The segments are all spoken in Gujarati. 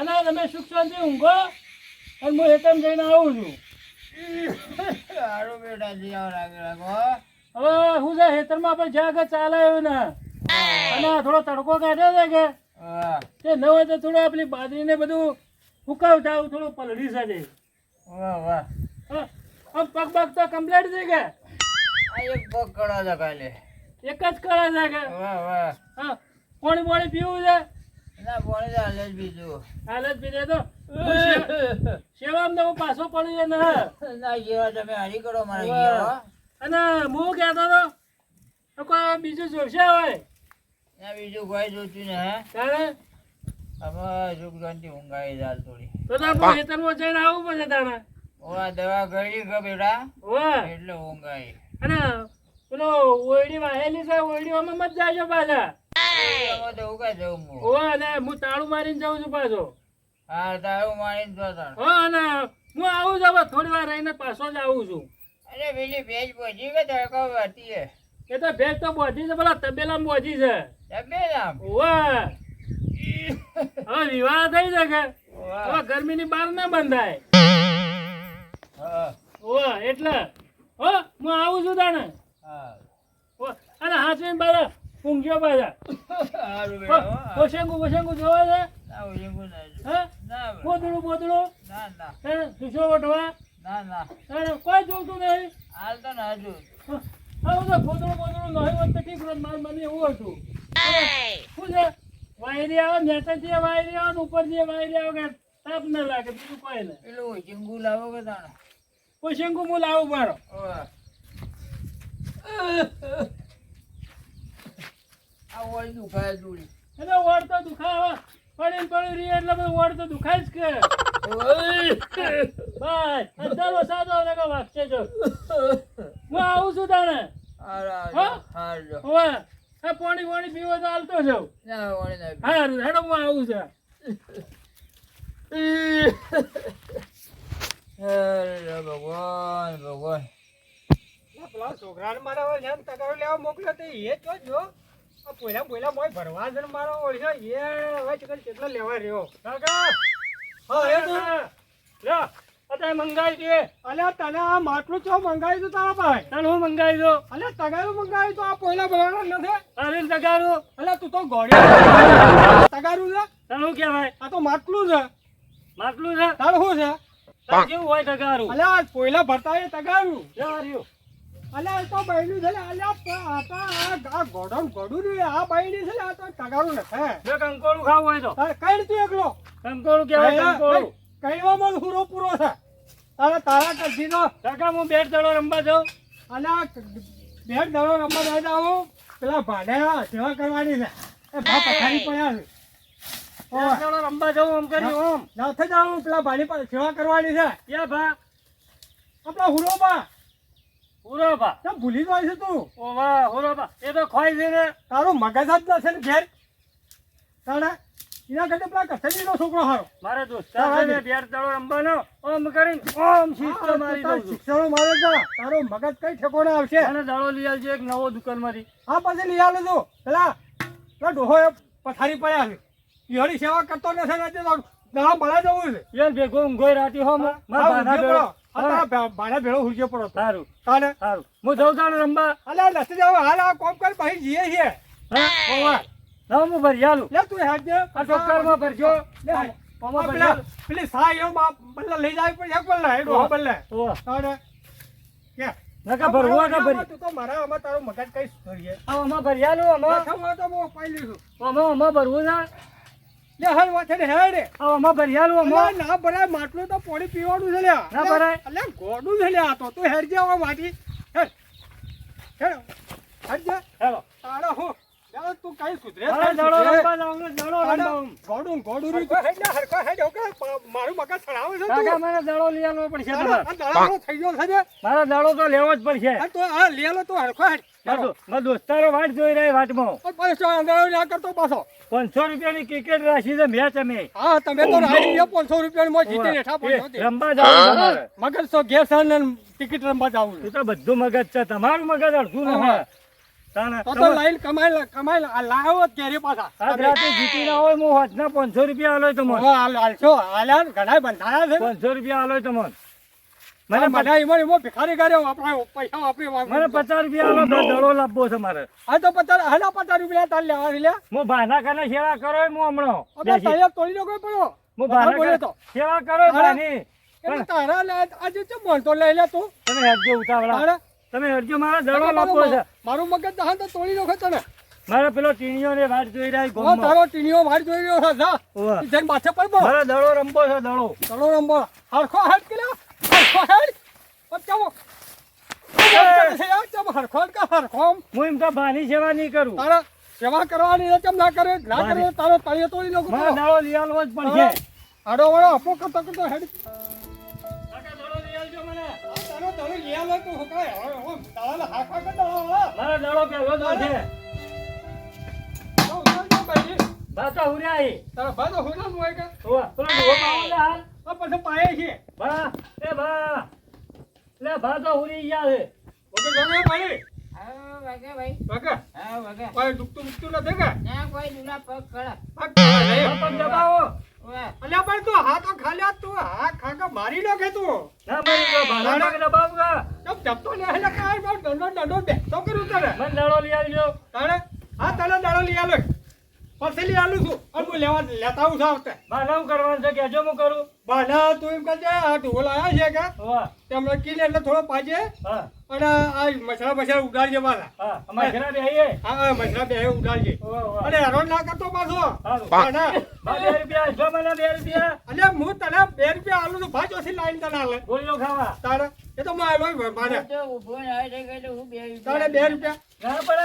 અને તમે સુખ શાંતિ ઊંઘો અને હું એકમ જઈને આવું છું. સારું બેટા જીવ રાખ રાખો હવે હું છે ખેતરમાં આપણે જ્યાં આગળ ચાલે એવું ને અને થોડો તડકો કાઢ્યો છે કે તે ન હોય તો થોડું આપણી બાજરીને બધું ફૂકાવતા થોડું પલળી શકે. વાહ વાહ. આમ પગ પગ તો કમ્પ્લીટ છે કે? આ એક પગ કળો છે કાલે એક જ કળા છે કે? વાહ વાહ. હા પાણી પાણી પીવું છે? ના તો હાલે જ બીજું. હાલ જ પી તો. સેવામાં તો પાછો પડી જાય ને. ના જેવા તમે હરી કરો મારા જેવા અને હું કહેતો તો કોઈ બીજું જોશે હોય ના બીજું કોઈ જોતું ને હે? તારે? આમાં સુખ ઊંઘાઈ જાલ થોડી. તો તો ખેતરમાં જઈને આવું પડશે તાણે ઓવા દવા ગળી ગયો બેટા. વાહ એટલે ઊંઘાઈ. અને પેલો ઓયડી વાહેલી છે ઓયડીમાં મત જાજો પાછા. ઓ અને હું તાળું મારીને જાઉં છું પાછો. હા તારું મારીને જો તાણ. અને હું આવું છું હવે થોડી વાર રહીને પાછો જ આવું છું. અરે પેલી ભેજ પહોંચી કે તડકો વાતી એ તો બોધી છે પેલા તબેલામાં છે. જમે ઓવા. હવે વિવાહ થઈ શકે હવે ગરમીની બહાર ના બંધાય. હા. ઓવા એટલે. હો હું આવું છું તાણે. હા. અને હાથવીને પાછા ઊંઘ્યો પાછા. સારું બેટા જોવા પોશેંગુ પોશેંગુ જોવે છે? પોતળું ના જો. હે? ના બા. બોતડું બોતડું ના ના. હે સુસો વટવા ના ના. તાણે કોઈ જોતું નહીં. હાલ તો ના જો આવું તો બોતડું બોતડું નહીં હોત તો ઠીક. મારું મને એવું હતું. શું છે? વાયરી આવે નેતાથી વાયરી આવે ને ઉપરથી વાયરી આવે કે તાપ ના લાગે બીજું કોઈ નહીં. પેલું ચીંગુ લાવો કે તાણે? પોશેંગુ હું લાવું મારો. આ ઓળી દુખાય એટલે વડ તો દુખાવા. પડી રહી એટલે બધું વડ તો દુખાય જ કે. બસ અંધારો સાદો લગા વાગશે જો. હું આવું છું તાણે? હવે આ પાણી પાણી પીવો તો હાલતો જાઉં હા હેડો હું આવું છે. ભગવાન ભગવાન. પેલા છોકરાને મારા હવે જેમ તગારો લેવા મોકલ્યો તો એ જો. જો આ પોયલા પોયલા મોય ભરવા છે મારો ઓળખ્યો એ હવે ચકન કેટલો લેવા રહ્યો. કાકા. હા એ તો લ્યો અત્યારે મંગાવી દે અલ્યા તને આ માટલું ચો તારા તને હું દો તગારું મંગાવી તો આ પોયલા ભરવાનો નથી. અરે તગારું? અલ્યા તું તો ગોળી તગારું છે? તને કહેવાય? આ તો માટલું છે. માટલું છે? તાર શું છે? કેવું હોય તગારું? અલ્યા આ પોયલા ભરતા એ તગારું. લ્યો આ રહ્યું. અલ્યા આ તો બૈરું છે અલ્યા આ તો આ ગોડમ ગોડું રે આ બૈરી છે ને આ તો તગારું નથી જો કંકોળું ખાવું હોય તો. કઈ તું એકલો? કંકોડું કંકોળું કઈવા કઈવામાં હુરો પૂરો છે. તારા તારા કરજી નો કાકા હું બેટ દડો રમવા જાઉં. અને આ બેટ દડો રમવા જાય તો પેલા ભાડે સેવા કરવાની છે. એ ભા પથારી પડ્યા છે. રમવા જાઉં આમ કરી ઓમ પેલા ભાડી પર સેવા કરવાની છે. ક્યાં ભા? આપણા હુરોમાં. પૂરો ભા તો ભૂલી જાય છે તું? ઓવા વાહ એ તો ખોઈ છે ને. તારું મગજ જ નથી ને ઘેર. તારા એના કરતા પેલા નો છોકરો હારો. મારે દોસ્તાર છે ને બેટ દડો રમવાનો. ઓમ કરીને ઓમ શીસ્તો મારી દઉં છું. મારે છે તારો મગજ કઈ ઠેકોણે આવશે? અને દડો લઈ આવજે એક નવો દુકાનમાંથી. હા પછી લઈ આવું છું. પેલા પેલા ડોહો પથારી પડ્યા છે ઈહળી સેવા કરતો નથી ને તે મળા જવું છે. યાર ભેગો ઊંઘોય રાતી હો મારા આ ભાના ઊંઘે ભેળો. પડો. આ તારા ભા- ભાડા ભેળો હુરજે પડો સારું. તાને સારું. હું જઉં તાણે રમવા? અલ્યા નથી જાવ હાલ આ કોમ કર પછી જઈએ છીએ. હા? ના હું ભરી આલું લે તું હેડ આ ટોકરમાં ભરજો. લે આમાં આમાં ભરી પેલા આલું. પેલી સા એવો બદલે લઈ જાય પણ એક બદલે કે? નકા ભરવું કે ભરી. તું તો મારા આમાં તારો મગજ કઈ સુધરીએ. આ આમાં ભરી આલું આમાં. પ્રથમ હોય તો હું પાઈ લીધું. આમાં આમાં ભરવું છે લે હાલ ને હેડ આલું ના ભરાય માટલું તો પાણી પીવાનું છે લ્યા. ના ભરાય? અલ્યા ગોડું છે લ્યા તો. તું હેડ જે માટી. હેડ. હેડ. હેડ જે. હેલો. તારા હું? યાર તું કઈ સુધરે ને. ગોડું ગોડું રહ્યું હેડ લે હરખો હેડ ઓકે મારું મગજ સડાવે છે કાકા મને લઈ આલવો પડશે તમારે. થઈ ગયો છે ને મારો તો લેવો જ પડશે. તો આ લે લો તું હરખો હેડ. દોસ્તારો વાટ જોઈ રહ્યા વાટમાં. પૈસો પાછો અંધારો ના કરતો પાછો? પાંચસો રૂપિયાની ક્રિકેટ રાખી છે મેચ અમે. હા તમે તો રાખી ગયો પાંચસો રૂપિયાની મોજ જીતી હેઠા એ, પહોંચ્યો રમવા જાવ મગજ તો ગેસ ટિકિટ રમવા જાવ તું તો બધું મગજ છે તમારું મગજ અડધું ન પાંચસો રૂપિયા આલો તમને મને બધા એમાં એમાં ભિખારી કર્યો. આપણે પૈસા મને પચાસ રૂપિયા આલો દડો લાવવો છે મારે. હા તો પચાસ હાલા પચાસ રૂપિયા તાર લેવા લે હું ભાના કને સેવા કરો હું હમણાં. આપણે તૈયાર તોડી નો કોઈ પડ્યો હું ભાના બોલ્યો તો. સેવા કરો ભાની એટલે તારા લે આજે ચમ બોલતો લઈ લે તું? તમે હરજો ઉતાવળા. તમે હરજો મારા દડો લાવવો છે. મારું મગજ દહન તો તોડી નો તને. મારા પેલો ટીણીઓ ને વાટ જોઈ રહ્યા ઓ ગોમમાં. તારો ટીણીઓ વાટ જોઈ રહ્યો છે. જા. જન માથે પડબો મારા દડો રમવો છે દડો. દડો રંબો હરખો હાથ કે હું એમ તો ભાની સેવા નહીં કરું. તારા સેવા કરવાની કેમ ના કરે? ના કરે તારો તળિયે તોડી નાખું મારા દડો લઈ આલવો જ પડશે. આડો વાળો આપો કરતો કરતો હેડ. દડો મને. તારો તારો લિયા લે તું હકાય હવે હો તારા હાફા કરતો વાળા મારા દડો પહેલો જ છે. તો ઉતારજો બાકા હુર્યા હોય કે? હાલ. આ પછી પાયે છે. બા, એ બા. લે બા તો ઉરી ગયા છે. ઓકે ગમે પણ તું હાથ તો ખાલ્યા તું હા ખાકા મારી નાખે તું. જપતો દંડો બેસતો કરું તને મને દડો લઈ આવજો. તારે? હા તને દાડો લઈ આલો. પછી લઈ આલું છું. અને હું લેવા લેતા આવું છું આ મારે કરવાનું છે કેજો હું કરું. બાલા તું એમ કરજે આ ઢોલ આવ્યા છે કે? ઓવે, તેમને કીને એટલે થોડો પાજે હા, અને આ મસરા ઉડાડજે બાલા હા. અમારે હા હા મસરા બે ઉડાડજે. અને હેરાન ના કરતો પાછો. બે. રૂપિયા. મને બે રૂપિયા. અલ્યા હું તને બે રૂપિયા આલું છું. ઓછી લાઈન તને આલે? ખાવા. તારે? એ તો મારે મારે. બે તારે બે રૂપિયા? ના પડે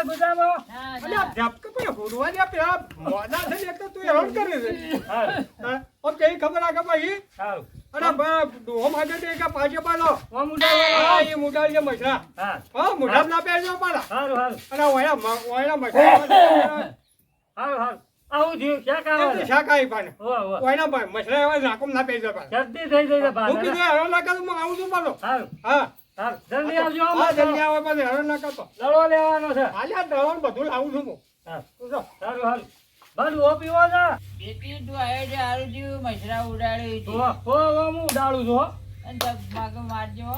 પેલા મોડા છે એક તો તું હેરાન કરે છે. હા, ઓમ કેવી ખબર આ કે ભાઈ? સારું. અરે બા ડોહો દે કે પાછે પાલો ઓમ ઉડાડો. હા એ મુડાડીએ મસરા હા, હા મુઢા ના પહેરજો પાલા સારું, સારું. અને ઓયા ઓયા મસરા સારું, સારું. આવું થયું, ક્યાં કામ આવે? એમની પાને ઓવે, ઓવે. ઓયના ભાઈ મસરા એવા રાખમ ના પહેરજો પાલા જલ્દી થઈ જશે બા. હું કીધું હેરાન ના કરું હું આવું છું પાલો સારું, હા. જલ્દી આવજો હા જલ્દી આવે પાછો હેરાન ના કરતો. દડો લેવાનો છે. હાલ્યા દળણ બધું લાવું છું હું. હા, સારું સારું. બાજુ પીવો છે બેટી તું આવ્યો છે હારું થયું મસરા ઉડાડી ઓ ઓ ઓ હું ઉડાડું છું અને ધક મારજો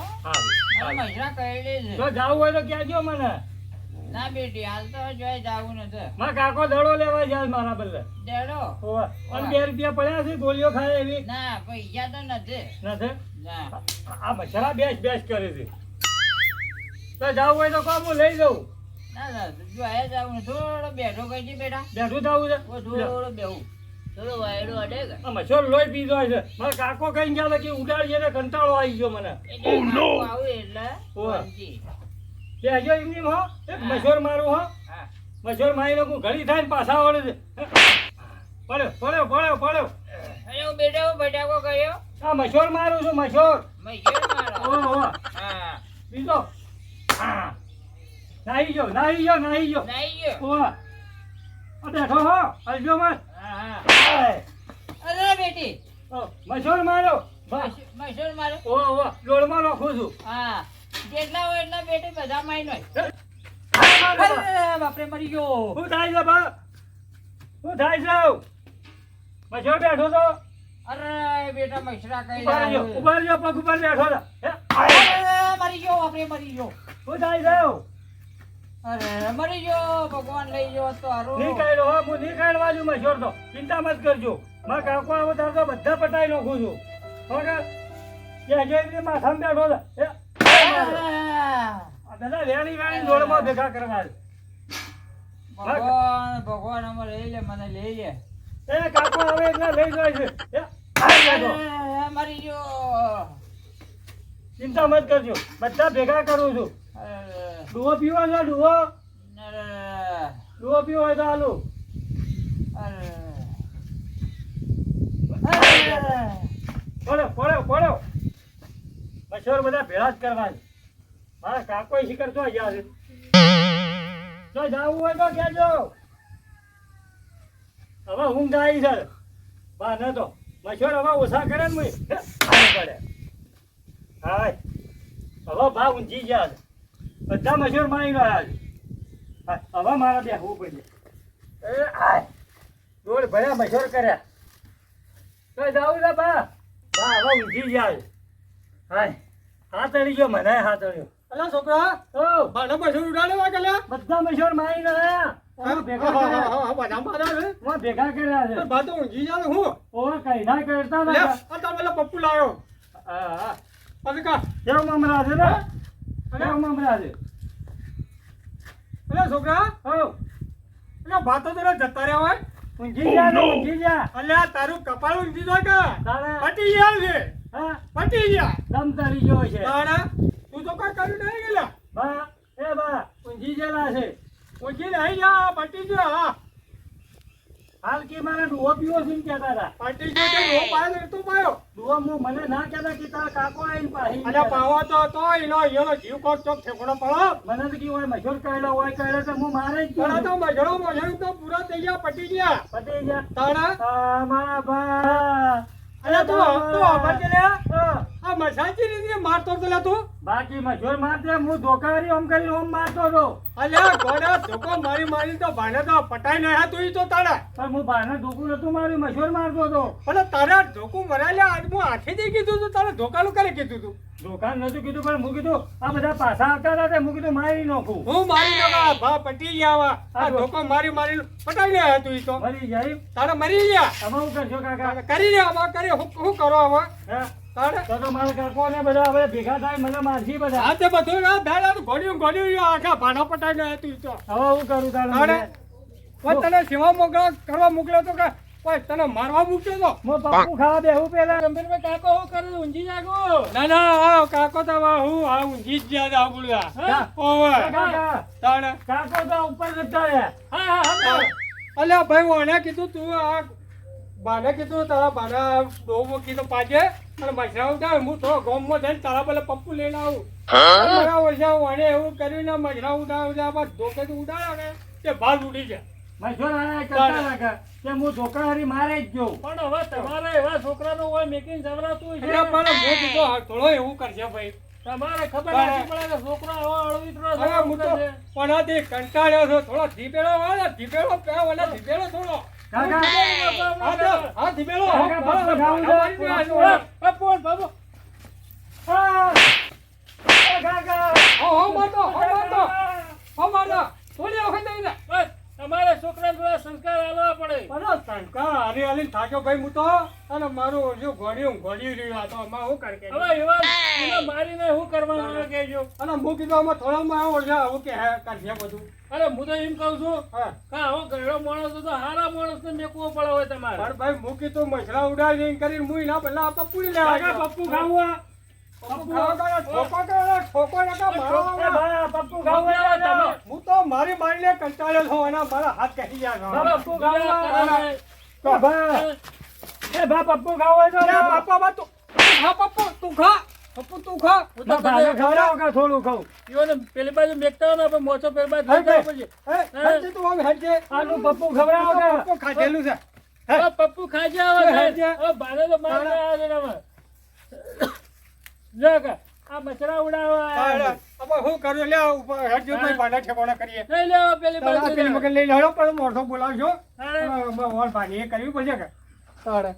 મને મસરા કહેલી જો છે જાવું હોય તો કહેજો મને. ના બેટી હાલ તો જોઈ જાવું નથી મારા કાકો દડો લેવા જાય મારા બદલે. ડેડો ઓવે. અને બે રૂપિયા પડ્યા છે ગોળીઓ ખાય એવી. ના પૈસા તો નથી. નથી? ના. આ મચ્છરા બેસ બેસ કરે છે. તો જાવું હોય તો કહો હું લઈ જાઉં. ના ના જો આયા જાવું થોડો બેઠો કઈ બેટા. બેઠું થવું છે. થોડો બેહું થોડો વાયડો અડે કે. આ મચ્છર લોહી પીધો છે. મારા કાકો કઈ ગયા કે ઉડાડજે ને કંટાળો આવી ગયો મને. એટલે કાકો આવે એટલે ઓવે. શાંતિ. એમની હો. એક મચ્છર મારું હો. હા. મચ્છર મારી નાખું ઘડી થાય ને પાછા વળે છે. પડ્યો પડ્યો પડ્યો પડ્યો. અરે હું બેટા બટાકો કર્યો. આ મચ્છર મારું છું મારો. ઓહો. હા. બીજો. હા. નાહી ગયો નાહી ગયો નાહી ગયો. નાઈ ગયો. ઓહો આ બેઠો હો હલજો મત. અરે બેટી. ઓ, મચ્છર માર્યો બસ મૈસેર મારો. ઓહો ઓહો ડોળમાં નાખું છું. હા. જેટલા હોય એટલા બેટી બધા માઈ મારો બાપરે મરી ગયો. શું થાય છે બા? શું થાય છે? મચ્છર બેઠો તો અરે બેટા મૈસરા કઈ ઊભા રહેજો પગ ઉપર બેઠો હે? મરી ગયો બાપરે મરી ગયો. શું થાય છે? અરે મરી ગયો ભગવાન લઈ ગયો તો હારું. નહીં કાઢ્યો હો હું નહીં કાઢવા છું મચ્છર તો. ચિંતા મત કરજો. મારા કાકો આવો તો બધા પટાઈ નાખું છું. હવે કે? જે માથામાં બેઠો છે હે? વેણી વેણી જોડમાં ભેગા કરવા ભગવાન ભગવાન અમે લઈ લે મને લઈ લે. એ કાકો હવે એટલે લઈ જાય છે. મરી ગયો. ચિંતા મત કરજો. બધા ભેગા કરું છું. ડુઓ પીવો છે ડુઓ ડુઓ પીવો હોય તો હાલો. પડ્યો પડ્યો પડ્યો મચ્છર બધા ભેળા જ કરવા છે. મારા કાકો શિખર તો ગયા છે. જો જાવું હોય તો કહેજો. હવે હું આવી છે. બા, ન તો. મચ્છર હવે ઓછા કરે ને મુઈ પડે હા હવે બા ઊંચી ગયા છે. બધા મજૂર મારી ગયા હવે મારા બેહવું પડે. એ આય. દોડ ભર્યા મજૂર કર્યા. તો જાવું ને બા. બા હવે ઊંઘી જાય હાય. હાથ અડી ગયો મને હાથ અડ્યો અલા છોકરા ઓ બાને પછી ઉડાડવા ગયેલા બધા મચ્છર મારી ગયા. ભેગા કર્યા. બધા મારા ભેગા કર્યા છે. બા તો ઊંઘી જાય હું? ઓ કઈ ના કરતા ના આ પપ્પુ લાવ્યો હા હા. પછી કા. કેવું મમરા છે ને છોકરા તો જતા રહ્યા હોય. ઊંઘી જા ને ઊંઘી જા. અલ્યા તારું કપાળ ઊંઘી જાય કે? પટી ગયા છે. હા? પટી ગયા. દમ તરી ગયો છે. તારા? તું તો કઈ કર્યું નહીં ગયેલા બા એ બા ઊંઘી ગયેલા છે. ઊંઘી નહીં જા પટી ગયા હા હાલ કે મારે ડુઓ પીવો છે કેતા કહેતા હતા. પટી ગયો તે ડુઓ પાયો ને તો પાયો. ડુઓ મો મને ના કહેતા કે તારા કાકો આઈને પાહી. અને પાવો તો તો એનો એનો જીવ કોક ચોક ઠેકોડો પડો મને તો કી હોય મજૂર કરેલો હોય કરેલો તો હું મારે જ તારા તો મજડો મજડો તો પૂરા થઈ ગયા પટી ગયા. પટી ગયા. તારા મારા બા અલ્યા તું તું આભાર લે આ મસાજી રીતે મારતો તો લે તું. બાકી મજૂર મારતે હું ધોકારી ઓમ કરી ઓમ મારતો હતો. અલ્યા ગોડા ધોકો મારી મારી તો ભાને તો પટાઈ નયા તું તો તારા પણ હું બહારને ધોકું નતું માર્યું મજૂર મારતો હતો. પણ તારા ધોકું મરાલ્યા આજ હું આખેથી કીધું તું તારે ધોકાનું કરે કીધું તું. દુકાન નતું કીધું પણ મૂકી દો આ બધા પાછા આવતા હતા તે મૂકી દો મારી નાખું. હું મારી નવા ભા પટી ગયા આવા. આ ધોકો મારી મારી પટાઈ લે તું ઈ તો. મરી જાય તારે મરી ગયા? તમે હું કરજો કાકા? કરી લે આમાં કરી હું હું કરો આમાં? હે? તારે? તો તો મારા કાકો ને બધા હવે ભેગા થાય મને મારજી બધા. આ તે બધું ના ભેળા ઘોડ્યું આખા ભાના પટાઈ નયા તું તો. હવે હું કરું તારે? તને સેવા મોકલા કરવા મોકલ્યો તો કે તને મારવા મૂક્યો તો? હું પપ્પુ ખાવા બેહું પેલા. ગંભીરમાં કાકો હું કરું? ઊંઘી જાગો. ના ના આ કાકો તો હું આ ઊંઘી જ ગયા તા બોલ્યા હા? તાણે. કાકો તો ઉપર જતા રહ્યા હા હા હા અલ્યા ભાઈ ઓને કીધું તું આ બાને કીધું તારા બાના ડોમો કીધું પાજે અને મસરા ઉડાવે હું થોડો ગોમમાં જઈને તારા પેલા પપ્પુ લઈને આવું. મારા ઓછા ઓને એવું કર્યું ને મસરા ઉડાવે ઉડાવે બાદ ધોકે તો ઉડાડ્યા ને તે ભાગ ઉડી ગયા આને કરતા લાગે કે હું ધોકાહારી મારે જ જોઉં. પણ હવે તમારે એવા છોકરાનું હોય મેકિંગ જવરાતું છે. પણ હું. કીધું થોડો એવું કરશે ભાઈ. તમારે ખબર નથી પડે કે છોકરો આવો અળવીતરો હવે હું તો છે. પણ આથી કંટાળ્યો છું. થોડો કાકા. હા કાકા, હા, બાબુ. કાકા. હો, હો, હો. હો. થોડી વખત. બસ, તમારે છોકરા થોડા સંસ્કાર આલવા પડે. અરે, સંસ્કાર હારી હાલી થાક્યો ભાઈ હું તો અને મારું ઓછું ઘોડ્યું ઘોડી રહ્યું આ તો આમાં હું કરી હવે એવા મારીને શું કરવાનું આવે કહેજો. અને હું કીધું આમાં થોડામાં ઓછા આવું કે હે કાઢે બધું. અરે હું તો એમ કહું છું કે આવો ગયડો માણસ તો હારા માણસને મેકવો પડે હોય તમારે. પણ ભાઈ મૂકી તો મછરા ઉડાડી કરીને મુઈ ના પેલા પપ્પુ લેવા પપ્પુ ખાવું તો. હું મારી મારીને છું અને મારા હાથ કહી પપ્પુ ખાવું પપ્પુ ખા પપ્પુ, તું ખા. પપ્પુ, તું ખા. હું તો થોડું ખાવું? ઈવોને પેલી બાજુ મેકતા હોય ને આપણે મોચો પેલી બાજુ હે, તું આમ, હેડજે. આનું પપ્પુ ખવડાવો કે? પપ્પુ ખાધેલું છે. પપ્પુ હે. તો માર આવે છે આ મચરા ઉડાવવા હું કરું લે ઉપર હેડજો ભાઈ ભાંડા ઠેકોણા કરીએ. લઈ લેવો પેલી બાજુ પેલી મગજ લઈ લેવડો પણ મોઢો બોલાવજો. વોલ એ કરવી પડશે કે? તારે.